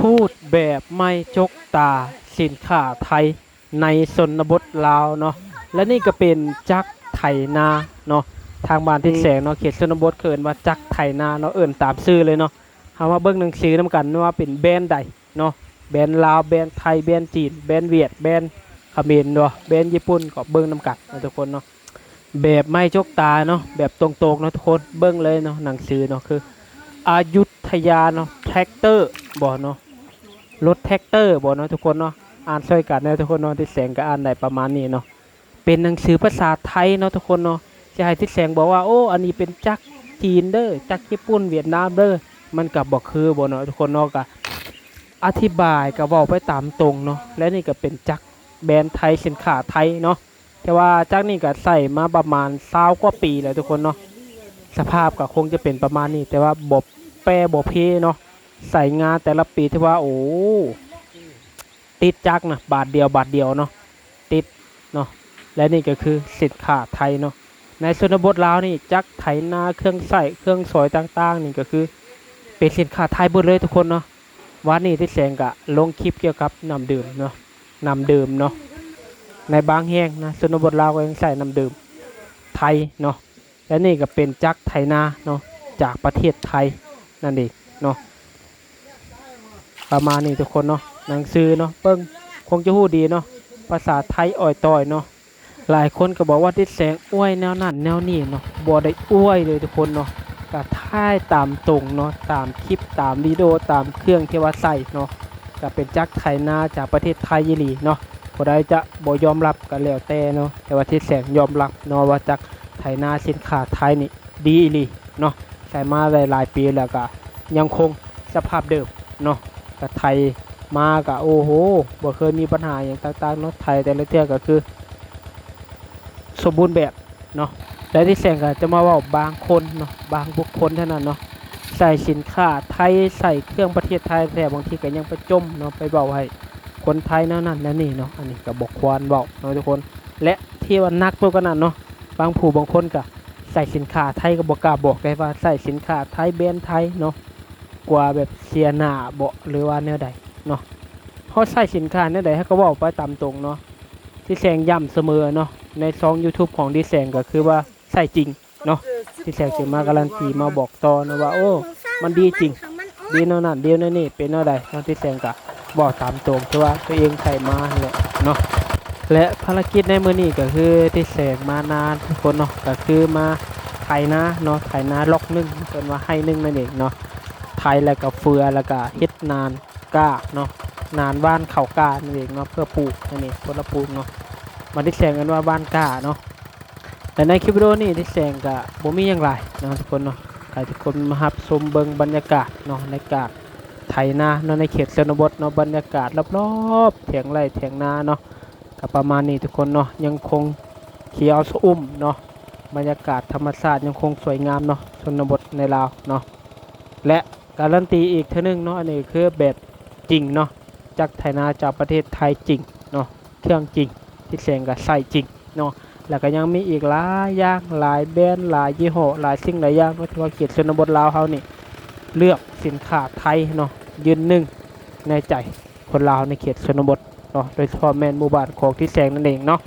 พูดแบบไม่จกตาสินค้าไทยในชนบทลาวเนาะและนี่ก็เป็นจักไถนาเนาะทางบ้านที่แสงเนาะเขตชนบทเขินว่าจักไถนาเนาะเอิ่นตามชื่อเลยเนาะเฮามาเบิ่งหนังสือนํกันว่าเป็นแบรนด์ใดเนาะแบรนด์ลาวแบรนด์ไทยแบรนด์จีนแบรนด์เวียดแบรนด์เขมรเนาะแบรนด์ญี่ปุ่นก็เบิ่งนํกันนะทุกคนเนาะแบบไม่จกตาเนาะแบบตรงๆเนาะทุกคนเบิ่งเลยเนาะหนังสือเนาะคืออายุทยาเนาะแท็กเตอร์บ่เนาะ รถแท็กเตอร์บ่เนาะทุกคนเนาะอ่านช่วยกันเนาะทุกคนเนาะที่แสงก็อ่านได้ประมาณนี้เนาะเป็นหนังสือภาษาไทยเนาะทุกคนเนาะจะให้ที่แสงบอกว่าโอ้อันนี้เป็นจักรจีนเด้อจักรญี่ปุ่นเวียดนามเด้อมันกับบ่คือบ่เนาะทุกคนเนาะก็อธิบายก็เว้าไปตามตรงเนาะและนี่ก็เป็นจักรแบรนด์ไทยสินค้าไทยเนาะแต่ว่าจักรนี่ก็ใส่มาประมาณ20กว่าปีแล้วทุกคนเนาะสภาพก็คงจะเป็นประมาณนี้ แต่ว่าบบแปรบ่เพเนาะ ใส่งาแต่ละปีที่ว่าโอ้ติดจักนะบาทเดียวบาทเดียวเนาะติดเนาะและนี่ก็คือสินค้าไทยเนาะในชนบทลาวนี่จักไถนาเครื่องใส่เครื่องสอยต่างๆ นี่ก็คือเป็นสินค้าไทยหมดเลยทุกคนเนาะวันนี้ที่แสงกะลงคลิปเกี่ยวกับน้ำดื่มเนาะน้ำดื่มเนาะในบางแห่งนะชนบทลาวก็ยังใส่น้ำดื่มไทยเนาะและนี่ก็เป็นจักไถนาเนาะจากประเทศไทยนั่นเองเนาะ ประมาณนี้ทุกคนเนาะหนังสือเนาะเบิ้งคงจะหู้ดีเนาะภาษาไทยอ่อยต่อยเนาะหลายคนก็บอกว่าทิศแสงอ้วยแนวนั้นแนวนี้เนาะบ่ได้อ้วยเลยทุกคนเนาะก็ท่ายตามตรงเนาะตามคลิปตามวิดีโอตามเครื่องที่ว่าใส่เนาะก็เป็นจักรไถนาจากประเทศไทยยีหลีเนาะบ่ได้จะบ่ยอมรับก็แล้วแต่เนาะแต่ว่าทิศแสงยอมรับเนาะว่าจักรไถนาสินค้าไทยนี่ดีอีหลีเนาะใช้มาได้หลายปีแล้วก็ยังคงสภาพเดิมเนาะ ก็ไทยมาก็โอ้โหบ่เคยมีปัญหาอย่างต่างๆเนาะไทยแต่ละเทื่อก็คือ สมบูรณ์แบบเนาะและที่แสงก็จะมาว่าบางคนเนาะบางบุคคลเท่านั้นเนาะใส่สินค้าไทยใส่เครื่องประเทศไทยแต่บางทีก็ยังไปจมเนาะไปเบาให้คนไทยนั่นนั่นและนี่เนาะอันนี้ก็บอกควรเบาเนาะทุกคน และที่ว่านักตัวกันนั้นเนาะบางผู้บางคนก็ใส่สินค้าไทยก็บอกกล้าบอกได้ว่าใส่สินค้าไทยแบรนด์ไทยเนาะ กว่าแบบเสียหน้าบ่หรือว่าแนวใดเนาะเขาใส่สินค้าแนวใดให้เขาบอกไปตามตรงเนาะที่แสงย้ำเสมอเนาะในช่อง YouTube ของดีแสงก็คือว่าใส่จริงเนาะที่แสงสิมาการันตีมาบอกต่อนะว่า โอ้ มันดีจริง ดีแนวนั้นดีแนวนี้เป็นแนวใดเนาะที่แสงก็บอกตามตรงที่ว่าตัวเองใส่มาเนาะและภารกิจในมือนี้ก็คือที่แสงมานานทุกคนเนาะก็คือมาไถนาเนาะไถนาล็อกหนึ่งเป็นว่าให้หนึ่งนั่นเองเนาะ ไถแล้วก็เฟือแล้วก็เฮ็ดนานก้าเนาะนานบ้านเขาก้านั่นเองเนาะเพื่อปลูกนั่นเองคนละปลูกเนาะมาที่แสงกันว่าบ้านก้าเนาะแต่ในคลิปวิดีโอนี้ที่แสงก็บ่มีหยังหลายเนะทุกคนเนาะใครทุกคนมารับชมเบิงบรรยากาศเนาะในการไถนาเนาะในเขตชนบทเนาะบรรยากาศรอบๆเถียงไร่เถียงนาเนาะก็ประมาณนี้ทุกคนเนาะยังคงเขียวสอุ่มเนาะบรรยากาศธรรมชาติยังคงสวยงามเนาะชนบทในลาวเนาะและ การันตีอีกเท่านึงเนาะอันนี้คือแบบจริงเนาะจากไทยนาจากประเทศไทยจริงเนาะเครื่องจริงที่แสงกับใส่จริงเนาะแล้วก็ยังมีอีกหลายอย่างหลายแบรนด์หลายยี่ห้อหลายสิ่งหลายอย่างเนาะว่าเขตชนบทลาวเฮานี่เลือกสินค้าไทยเนาะยืนหนึ่งในใจคนลาวในเขตชนบทเนาะโดยเฉพาะแมนหมู่บ้านของที่แสงนั่นเองเนาะ